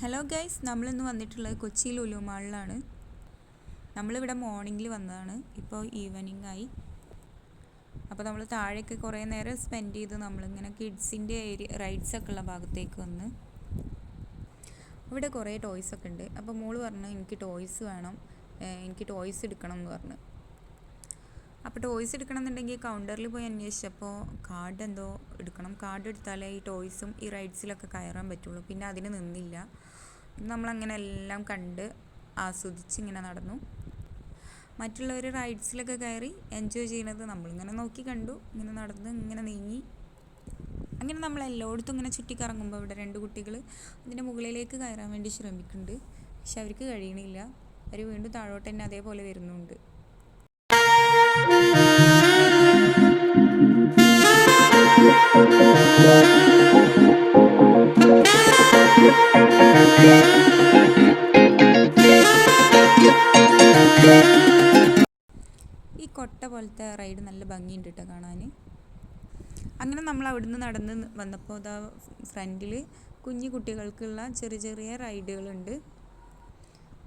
Hello guys നമ്മളിന്ന് വന്നിട്ടുള്ളത് കൊച്ചി ലുലു മാളിലാണ് നമ്മളിവിടെ മോർണിംഗിൽ വന്നതാണ്. ഇപ്പോൾ ഈവനിങ് ആയി. അപ്പോൾ നമ്മൾ താഴേക്ക് കുറേ നേരം സ്പെൻഡ് ചെയ്ത് നമ്മളിങ്ങനെ കിഡ്സിന്റെ ഏരിയ റൈഡ്സ് ഒക്കെ ഉള്ള ഭാഗത്തേക്ക് വന്ന്. ഇവിടെ കുറേ ടോയ്സ് ഒക്കെ ഉണ്ട്. അപ്പോൾ മോൾ പറഞ്ഞു എനിക്ക് ടോയ്സ് വേണം. എനിക്ക് ടോയ്സ് എടുക്കണം എന്ന് പറഞ്ഞു. അപ്പോൾ ടോയ്സ് എടുക്കണമെന്നുണ്ടെങ്കിൽ കൗണ്ടറിൽ പോയി അന്വേഷിച്ചപ്പോൾ കാർഡ് എന്തോ എടുക്കണം. കാർഡ് എടുത്താലേ ഈ ടോയ്സും ഈ റൈഡ്സിലൊക്കെ കയറാൻ പറ്റുള്ളൂ. പിന്നെ അതിന് നിന്നില്ല. നമ്മളങ്ങനെ എല്ലാം കണ്ട് ആസ്വദിച്ച് ഇങ്ങനെ നടന്നു. മറ്റുള്ളവർ റൈഡ്സിലൊക്കെ കയറി എൻജോയ് ചെയ്യുന്നത് നമ്മളിങ്ങനെ നോക്കി കണ്ടു. ഇങ്ങനെ നടന്ന് ഇങ്ങനെ നീങ്ങി. അങ്ങനെ നമ്മൾ എല്ലായിടത്തും ഇങ്ങനെ ചുറ്റിക്കറങ്ങുമ്പോൾ ഇവിടെ രണ്ട് കുട്ടികൾ അതിന്റെ മുകളിലേക്ക് കയറാൻ വേണ്ടി ശ്രമിക്കുന്നുണ്ട്. പക്ഷെ അവർക്ക് കഴിയണില്ല. അവർ വീണ്ടും താഴോട്ട് തന്നെ അതേപോലെ വരുന്നുണ്ട്. ഈ കൊട്ട പോലത്തെ റൈഡ് നല്ല ഭംഗിയുണ്ട് കേട്ടോ കാണാൻ അങ്ങനെ നമ്മൾ അവിടുന്ന് നടന്ന് വന്നപ്പോൾ ഫ്രണ്ടിൽ കുഞ്ഞു കുട്ടികൾക്കുള്ള ചെറിയ ചെറിയ റൈഡുകളുണ്ട്.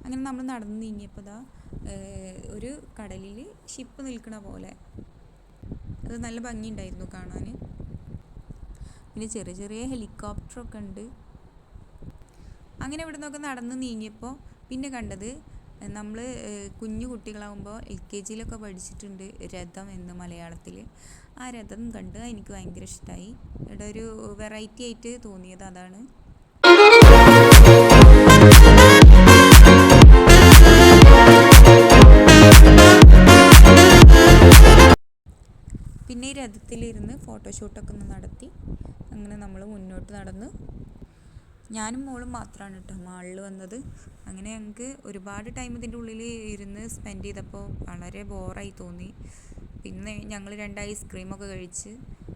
അങ്ങനെ നമ്മൾ നടന്ന് നീങ്ങിയപ്പോൾ ഇതാ ഒരു കടലിൽ ഷിപ്പ് നിൽക്കണ പോലെ. അത് നല്ല ഭംഗിയുണ്ടായിരുന്നു കാണാൻ. പിന്നെ ചെറിയ ചെറിയ ഹെലികോപ്റ്ററൊക്കെ ഉണ്ട്. അങ്ങനെ ഇവിടെ നിന്നൊക്കെ നടന്ന് നീങ്ങിയപ്പോൾ പിന്നെ കണ്ടത് നമ്മൾ കുഞ്ഞു കുട്ടികളാകുമ്പോൾ എൽ കെ ജിയിലൊക്കെ പഠിച്ചിട്ടുണ്ട് രഥം എന്ന് മലയാളത്തിൽ. ആ രഥം കണ്ട് എനിക്ക് ഭയങ്കര ഇഷ്ടമായി ഇവിടെ ഒരു വെറൈറ്റി ആയിട്ട് തോന്നിയത് അതാണ്. ഫോട്ടോഷൂട്ടൊക്കെ ഒന്ന് നടത്തി. അങ്ങനെ നമ്മൾ മുന്നോട്ട് നടന്ന്. ഞാനും മോളും മാത്രമാണ് കേട്ടോ മാളിൽ വന്നത്. അങ്ങനെ ഞങ്ങൾക്ക് ഒരുപാട് ടൈം ഇതിന്റെ ഉള്ളിൽ ഇരുന്ന് സ്പെൻഡ് ചെയ്തപ്പോൾ വളരെ ബോറായി തോന്നി. പിന്നെ ഞങ്ങൾ രണ്ട് ഐസ്ക്രീമൊക്കെ കഴിച്ച്.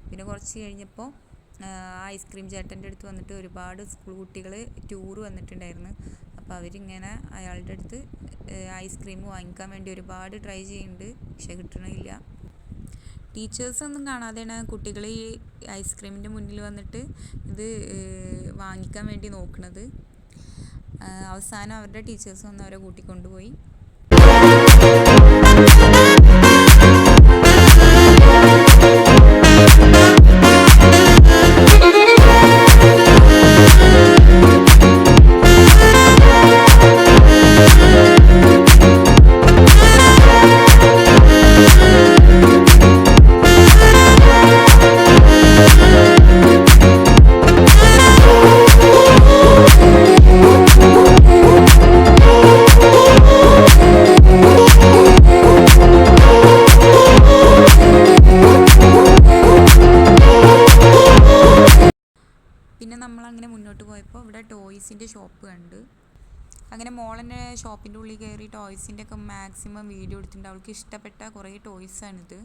പിന്നെ കുറച്ച് കഴിഞ്ഞപ്പോൾ ഐസ്ക്രീം ചേട്ടന്റെ അടുത്ത് വന്നിട്ട് ഒരുപാട് സ്കൂൾ കുട്ടികൾ ടൂർ വന്നിട്ടുണ്ടായിരുന്നു. അപ്പോൾ അവരിങ്ങനെ അയാളുടെ അടുത്ത് ഐസ്ക്രീം വാങ്ങിക്കാൻ വേണ്ടി ഒരുപാട് ട്രൈ ചെയ്യുന്നുണ്ട് പക്ഷെ കിട്ടണില്ല. ടീച്ചേഴ്സ് ഒന്നും കാണാതെയാണ് കുട്ടികൾ ഈ ഐസ്ക്രീമിന്റെ മുന്നിൽ വന്നിട്ട് ഇത് വാങ്ങിക്കാൻ വേണ്ടി നോക്കുന്നത് അവസാനം അവരുടെ ടീച്ചേഴ്സ് വന്ന് അവരെ കൂട്ടിക്കൊണ്ടുപോയി. പോയപ്പോൾ ഇവിടെ ടോയ്സിന്റെ ഷോപ്പ് കണ്ട്. അങ്ങനെ മോളെന്നെ ഷോപ്പിന്റെ ഉള്ളിൽ കയറി ടോയ്സിന്റെ ഒക്കെ മാക്സിമം വീഡിയോ എടുത്തിട്ടുണ്ട്. അവൾക്ക് ഇഷ്ടപ്പെട്ട കുറേ ടോയ്സാണിത്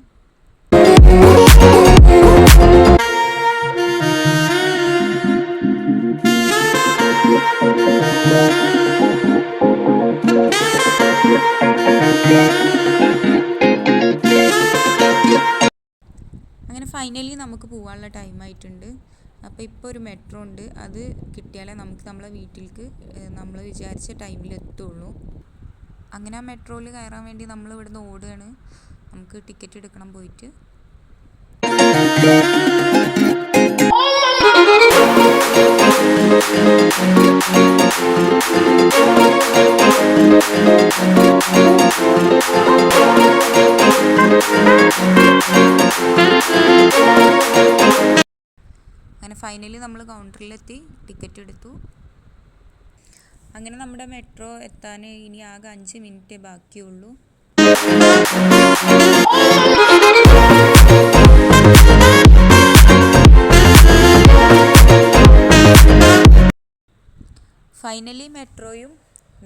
അങ്ങനെ ഫൈനലി നമുക്ക് പോകാനുള്ള ടൈം ആയിട്ടുണ്ട്. അപ്പോൾ ഇപ്പോൾ ഒരു മെട്രോ ഉണ്ട്. അത് കിട്ടിയാലേ നമുക്ക് നമ്മളെ വീട്ടിലേക്ക് നമ്മൾ വിചാരിച്ച ടൈമിൽ എത്തുള്ളൂ. അങ്ങനെ ആ മെട്രോയിൽ കയറാൻ വേണ്ടി നമ്മൾ ഇവിടുന്ന് ഓടുകയാണ്. നമുക്ക് ടിക്കറ്റ് എടുക്കണം പോയിട്ട്. ഫൈനലി നമ്മൾ കൗണ്ടറിലെത്തി ടിക്കറ്റ് എടുത്തു. അങ്ങനെ നമ്മുടെ മെട്രോ എത്താൻ ഇനി ആകെ അഞ്ച് മിനിറ്റ് ബാക്കിയുള്ളൂ. ഫൈനലി മെട്രോയും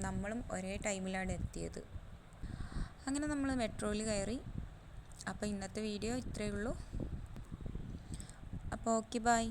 നമ്മളും ഒരേ ടൈമിലാണ് എത്തിയത്. അങ്ങനെ നമ്മൾ മെട്രോയിൽ കയറി. അപ്പോൾ ഇന്നത്തെ വീഡിയോ ഇത്രയേ ഉള്ളൂ. അപ്പോൾ ഓക്കെ ബായ്